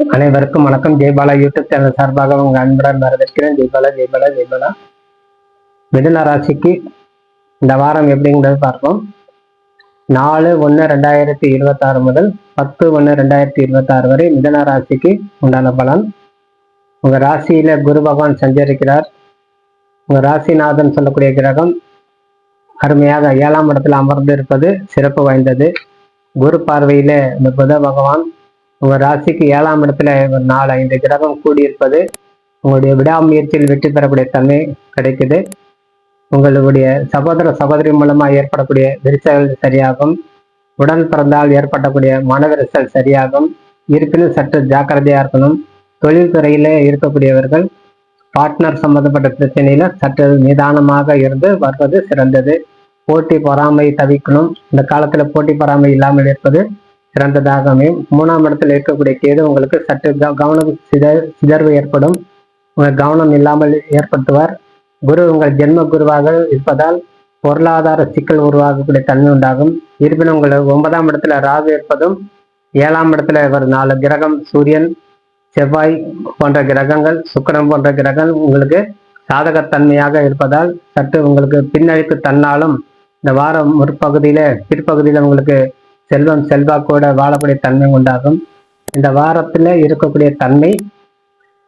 அனைவருக்கும் வணக்கம். Jaibala YouTube channel சார்பாக உங்க அன்புடன் வரவேற்கிறேன். ஜெய்பாலா ஜெய்பாலா ஜெய்பாலா மிதுன ராசிக்கு இந்த வாரம் எப்படிங்கிறது பார்ப்போம். நாலு ஒன்று ரெண்டாயிரத்தி இருபத்தாறு முதல் பத்து ஒன்று ரெண்டாயிரத்தி இருபத்தாறு வரை மிதுன ராசிக்கு உண்டான பலன். உங்க ராசியில குரு பகவான் சஞ்சரிக்கிறார். உங்க ராசிநாதன் சொல்லக்கூடிய கிரகம் அருமையாக ஏழாம் இடத்துல அமர்ந்து இருப்பது சிறப்பு வாய்ந்தது. குரு பார்வையில இந்த புத பகவான் உங்க ராசிக்கு ஏழாம் இடத்துல ஒரு நாலு ஐந்து கிரகம் கூடியிருப்பது உங்களுடைய விடாமுயற்சியில் வெற்றி பெறக்கூடிய தன்மை கிடைக்குது. உங்களுடைய சகோதர சகோதரி மூலமா ஏற்படக்கூடிய விரிசல் சரியாகும். உடன் பிறந்தால் ஏற்படக்கூடிய மன விரிசல் சரியாகும். இருப்பினும் சற்று ஜாக்கிரதையா இருக்கணும். தொழில்துறையில இருக்கக்கூடியவர்கள் பார்ட்னர் சம்பந்தப்பட்ட பிரச்சனையில சற்று நிதானமாக இருந்து வருவது சிறந்தது. போட்டி பொறாமை தவிக்கணும் இந்த காலத்துல போட்டி பொறாமை இல்லாமல் இருப்பது சிறந்ததாக அமையும் மூணாம் இடத்துல இருக்கக்கூடிய கேது உங்களுக்கு சற்று க- கவனம் சிதர் சிதர்வு ஏற்படும். உங்கள் கவனம் இல்லாமல் ஏற்படுத்துவார். குரு உங்கள் ஜென்ம குருவாக இருப்பதால் பொருளாதார சிக்கல் உருவாகக்கூடிய தன்மை உண்டாகும். இருப்பினும் உங்களுக்கு ஒன்பதாம் இடத்துல ராகு இருப்பதும் ஏழாம் இடத்துல ஒரு நாலு கிரகம் சூரியன் செவ்வாய் போன்ற கிரகங்கள் சுக்கரம் போன்ற கிரகங்கள் உங்களுக்கு சாதகத்தன்மையாக இருப்பதால் சற்று உங்களுக்கு பின்னழிப்பு தன்னாலும் இந்த வாரம் முற்பகுதியில பிற்பகுதியில உங்களுக்கு செல்வம் செல்வாக்கோட வாழக்கூடிய தன்மை உண்டாகும். இந்த வாரத்துல இருக்கக்கூடிய தன்மை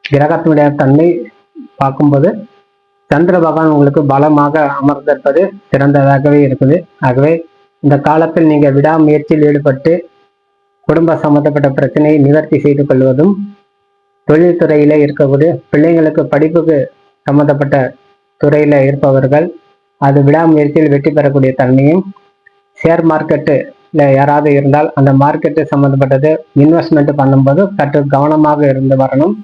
கிரகத்தினுடைய தன்மை பார்க்கும்போது சந்திர பகவான் உங்களுக்கு பலமாக அமர்ந்திருப்பது சிறந்ததாகவே இருக்குது. ஆகவே இந்த காலத்தில் நீங்க விடாமுயற்சியில் ஈடுபட்டு குடும்ப சம்பந்தப்பட்ட பிரச்சனையை நிவர்த்தி செய்து கொள்வதும் தொழில்துறையில இருக்கக்கூடிய பிள்ளைங்களுக்கு படிப்புக்கு சம்பந்தப்பட்ட துறையில இருப்பவர்கள் அது விடாமுயற்சியில் வெற்றி பெறக்கூடிய தன்மையும் ஷேர் இல்லை யாராவது இருந்தால் அந்த மார்க்கெட்டு சம்மந்தப்பட்டது இன்வெஸ்ட்மெண்ட் பண்ணும்போது சற்று கவனமாக இருந்து வரணும்.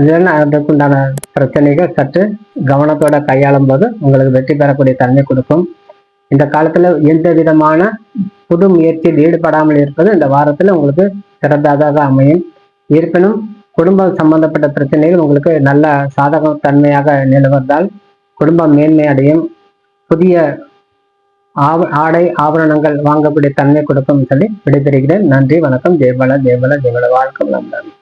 இதெல்லாம் அதற்குண்டான பிரச்சனைகள் சற்று கவனத்தோட கையாளும் போது உங்களுக்கு வெற்றி பெறக்கூடிய தன்மை கொடுக்கும். இந்த காலத்துல எந்த விதமான புது முயற்சியில் ஈடுபடாமல் இருப்பது இந்த வாரத்துல உங்களுக்கு சிறந்ததாக அமையும். இருப்பினும் குடும்பம் சம்பந்தப்பட்ட பிரச்சனைகள் உங்களுக்கு நல்ல சாதக தன்மையாக நிலவதால் குடும்பம் மேன்மை அடையும் புதிய ஆவ- ஆடை ஆபரணங்கள் வாங்கக்கூடிய தன்மை கொடுக்கும் சொல்லி விடைபெறுகிறேன். நன்றி வணக்கம். ஜெயபாலா ஜெயபாலா ஜெயபாலா. வாழ்க்கை நன்றி